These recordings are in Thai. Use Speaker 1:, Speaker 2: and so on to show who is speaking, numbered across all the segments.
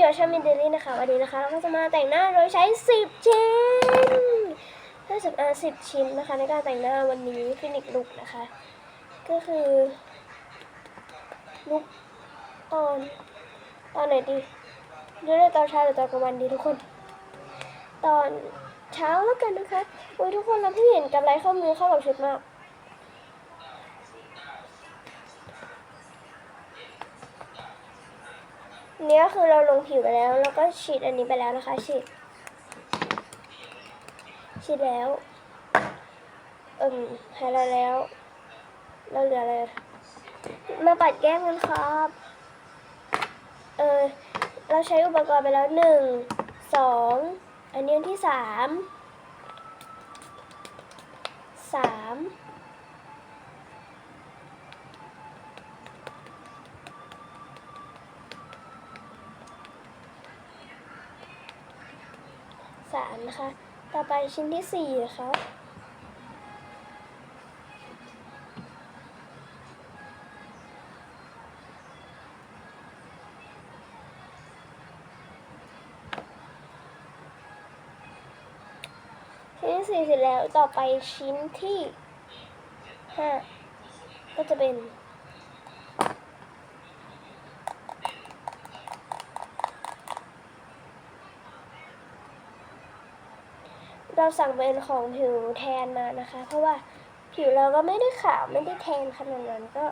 Speaker 1: อยู่กับชามินเดลี่นะคะ วันนี้นะคะเราก็จะมาแต่งหน้าโดยใช้ 10 ชิ้นถ้าสิบอ่าสิบชิ้นนะคะในการแต่งหน้าวันนี้ฟินิกลุกนะคะ ก็คือลุกตอนตอนไหนดีเรียกได้ตอนเช้าหรือตอนกลางวันดีทุกคน ตอนเช้าแล้วกันนะคะโอ้ยทุกคนเราที่งเห็นกับไรข้อมือเข้ากับชุดมาก เนี้ยคือเราลงผิวไปแล้วแล้วก็ฉีดอันนี้ไปแล้วนะคะ ฉีด ฉีดแล้วเอิ่มไฮไลท์แล้ว เราเหลืออะไร มาปัดแก้มกันครับ เออ เราใช้อุปกรณ์ไปแล้วหนึ่ง สอง อันนี้อันที่สาม สามามนะคะ ต่อไปชิ้นที่สี่นะคะชิ้นที่สี่เสร็จแล้วต่อไปชิ้นที่ห้าก็จะเป็น เราสั่งเป็นของผิวแทนมานะคะ เพราะว่าผิวเราก็ไม่ได้ขาวไม่ได้แทนขนาดนั้นก็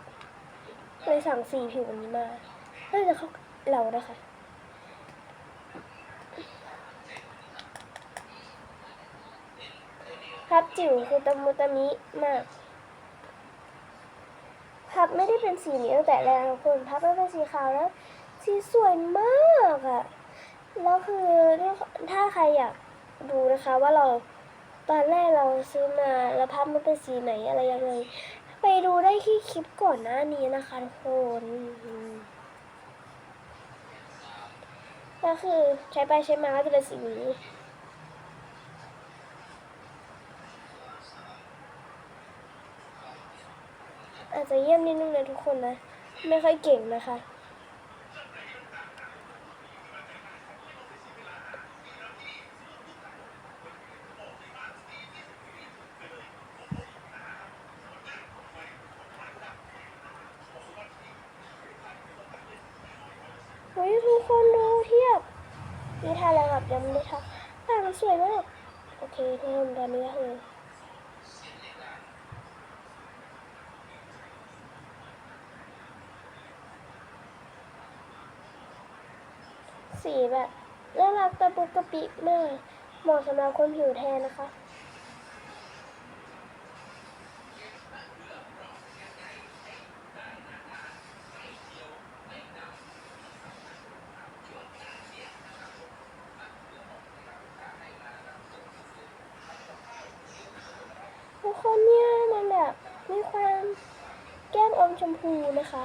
Speaker 1: เลยสั่งสีผิวอันนี้มาน่าจะเข้าเรานะคะพับจิ๋วคือตะมุตะมิมากพับไม่ได้เป็นสีนี้ตั้งแต่แรกทุกคนพับไม่เป็นสีขาวแล้วสีสวยมากอะแล้วคือถ้าใครอยาก ดูนะคะว่าเราตอนแรกเราซื้อมาแล้วพับมันเป็นสีไหนอะไรยังไงไปดูได้ที่คลิปก่อนหน้านี้นะคะทุกคนก็คือใช้ไปใช้มาก็จะเป็นสีนี้อาจจะเยี่ยมนิดนึงนะทุกคนนะ ไม่ค่อยเก่งนะคะ เฮ้ยทุกคนดูเทียบนี่ทาแล้วแบบยังไม่ได้ทาตามันสวยมากโอเคทุกคนตอนนี้ก็คือสีแบบน่ารักตะปุกกะปิมากเหมาะสำหรับคนผิวแทนนะคะ คนเนี่ยมันแบบมีความแก้มอมชมพูนะคะ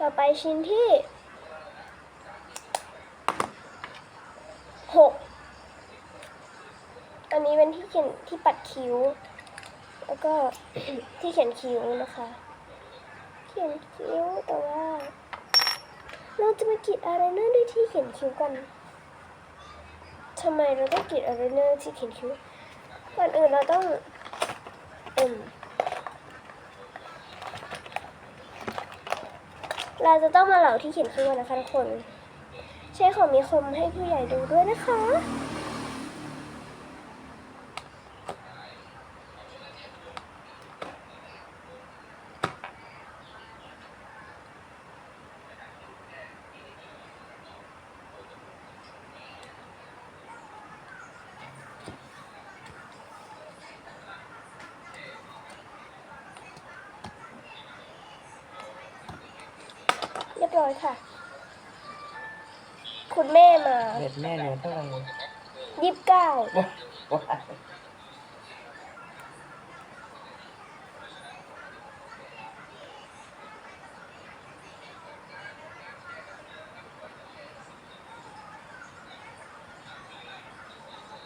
Speaker 1: ต่อไปชิ้นที่หกอันนี้เป็นที่เขียนที่ปัดคิ้ว แล้วก็ที่เขียนคิ้วนะคะ เขียนคิ้วแต่ว่า เราจะมากรีดอะไรเนอร์ด้วยที่เขียนคิ้วกันทำไมเราต้องกรีดอะไรเนอร์ที่เขียนคิ้วก่อนอื่นเราต้องเอืมเราจะต้องมาเหล่าที่เขียนคิ้วนนะคะทุกคน ใช้ของมีคมให้ผู้ใหญ่ดูด้วยนะคะ รียบร้อยค่ะ คุณแม่มา
Speaker 2: เด็ดแม่เนี่ยเท่าไหร่
Speaker 1: ยี่สิบเก้า
Speaker 2: ว้า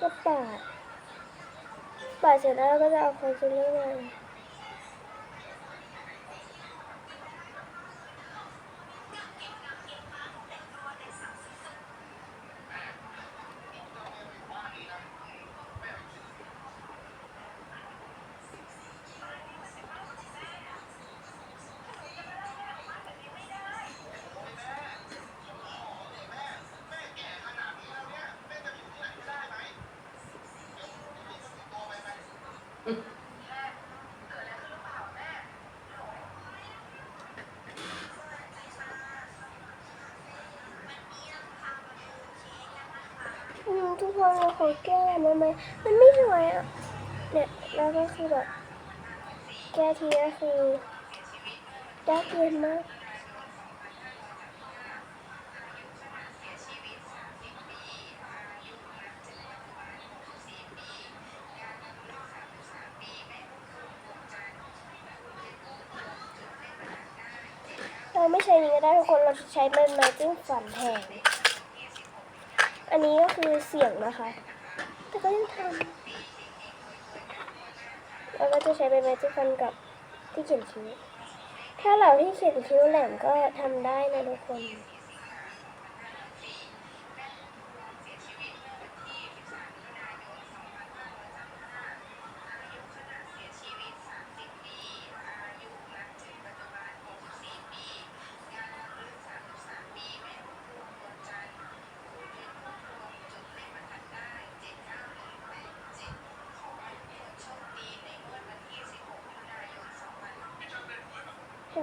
Speaker 1: ก็ปาดปาดเสร็จแล้วเราก็จะเอาคอนซีลเลอร์มา ทุกคนเราขอแก้มันไหมมันไม่สวยอะเนี่ยแล้วก็คือแบบแก้ทีก็คือยากเย็นมากเราไม่ใช้นี้ก็ได้ทุกคนเราจะใช้เป็นไม้จิ้มฟันแทน อันนี้ก็คือเสียงนะคะ แต่ก็ยังทำแล้วก็จะใช้เป็นไม้จิ้มฟันกับที่เขียนคิ้ว ถ้าเราที่เขียนคิ้วแหลมก็ทำได้นะทุกคน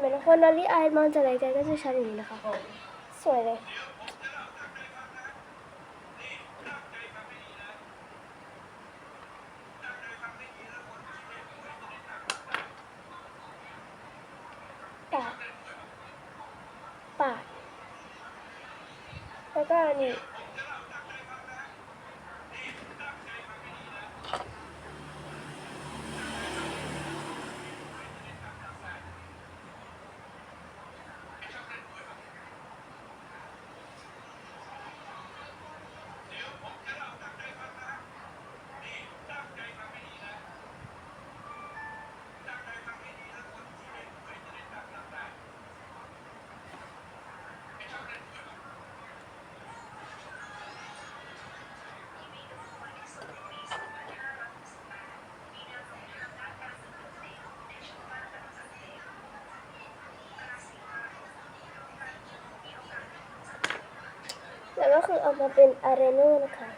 Speaker 1: เห็นคนลอรี่ไอมองจากไกลๆก็จะชัดอย่างนี้นะคะ สวยเลยปาดปาดแล้วก็อัน ก็คือเอามาเป็นอารีโนนะคะ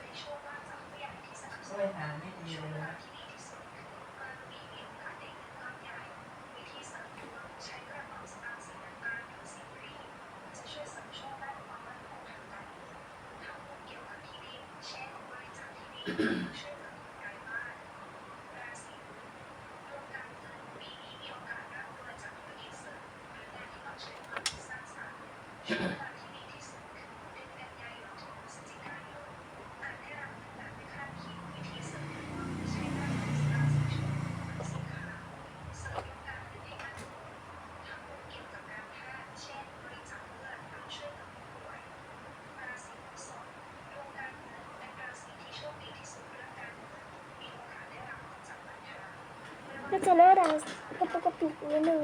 Speaker 2: ก็ไปหาไม่ดีเลยนะ
Speaker 1: ก็จะน่ารักกระปุกกระปิกนิดนึง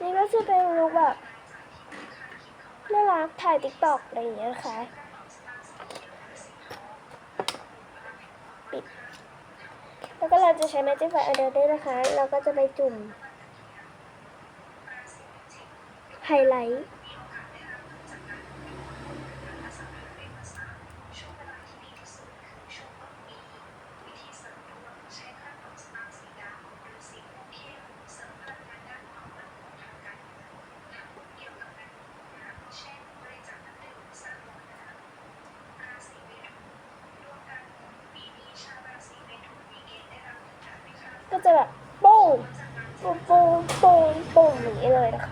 Speaker 1: นี่ก็จะเป็นลุคแบบน่ารักถ่ายติ๊กต็อกอะไรอย่างเงี้ยนะคะปิด แล้วก็เราจะใช้ Magic Five Under ด้วยนะคะ เราก็จะไปจุ่ม ไฮไลท์ก็จะแบบโป้งโป้งโป้งโป้งโป้งอย่างนี้เลยนะคะ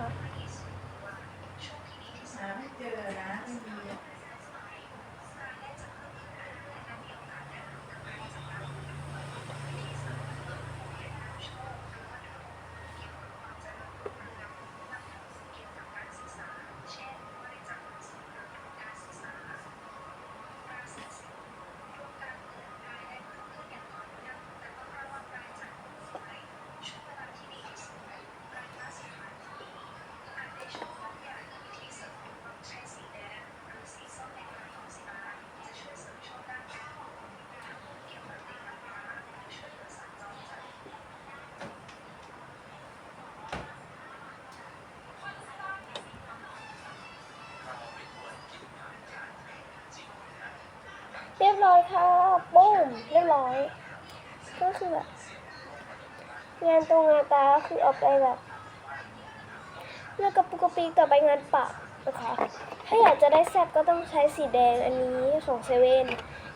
Speaker 2: เรี
Speaker 1: ยบร้อยค่ะปุ้มเรียบร้อย ก็คือแบบงานตรงงานตาก็คือออกไปแบบแล้วก็ปุกกะปีต่อไปงานปากนะคะถ้าอยากจะได้แซบก็ต้องใช้สีแดงอันนี้ของเซเว่น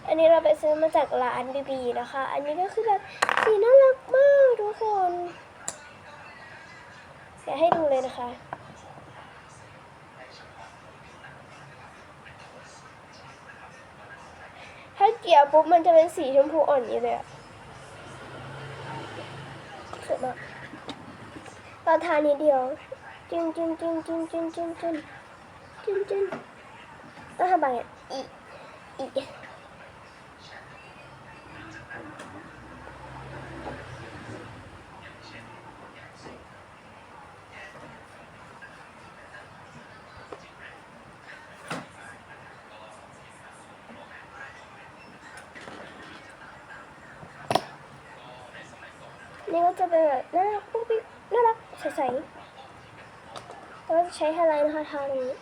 Speaker 1: อันนี้เราไปซื้อมาจากร้านบีบีนะคะ อันนี้ก็คือแบบสีน่ารักมากทุกคน อยากให้ดูเลยนะคะ ถ้า เกี่ยวปุ๊บมันจะเป็นสีชมพูอ่อนอย่างนี้เลยอะสวยมากเราทานนิดเดียว จิ้มจิ้มจิ้มจิ้มจิ้มจิ้มจิ้มจิ้มจิ้มต้องทำแบบนี้อีอี เออน่ารักปุ๊บปิ๊บน่ารักใสๆแล้วจะใช้ไฮไลท์นะคะทาตรงนี้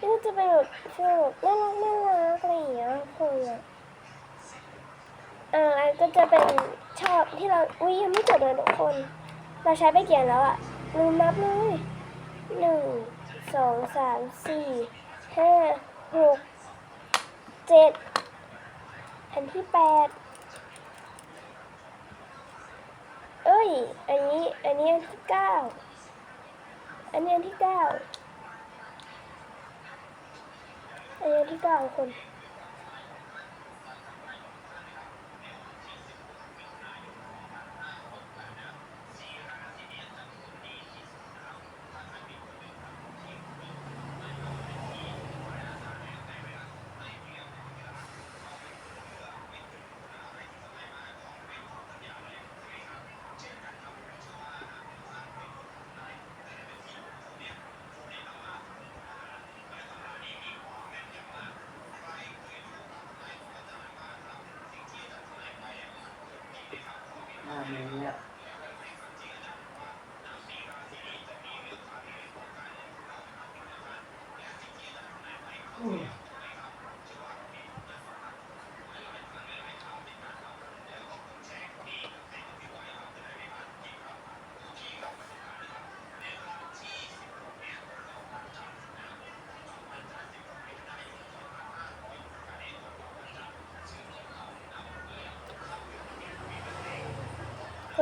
Speaker 1: ก็จะเป็นแบบฟีลแบบน่ารักน่ารักอะไรอย่างเงี้ยคนอะันก็จะเป็นชอบที่เราอุ้ยยังไม่จบเลยทุกคน เราใช้ไปเกี่ยนแล้วอะลืมนับเลยหนึ่งสองสามสี่ห้าหกเจ็ดอันที่แปดเอ้ย อันนี้ อันนี้อันที่เก้าอันนี้อันที่เก้าอันนี้ที่เก้าคน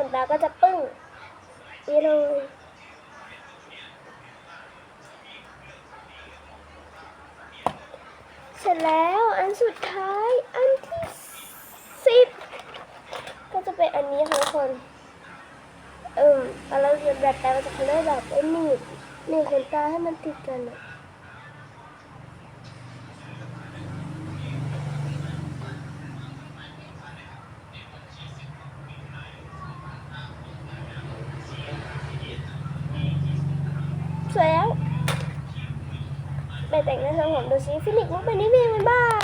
Speaker 2: น
Speaker 1: ตาก็จะปึ้งนี่เลยเสร็จแล้วอันสุดท้ายอันที่สิบก็จะเป็นอันนี้ค่ะทุกคนเออเราเรียนแบบแต่เราจะทำได้แบบไอ้หนีบหนีบขนตาให้มันติดกันอะ Lucy. Feeling ko, panibig, ba?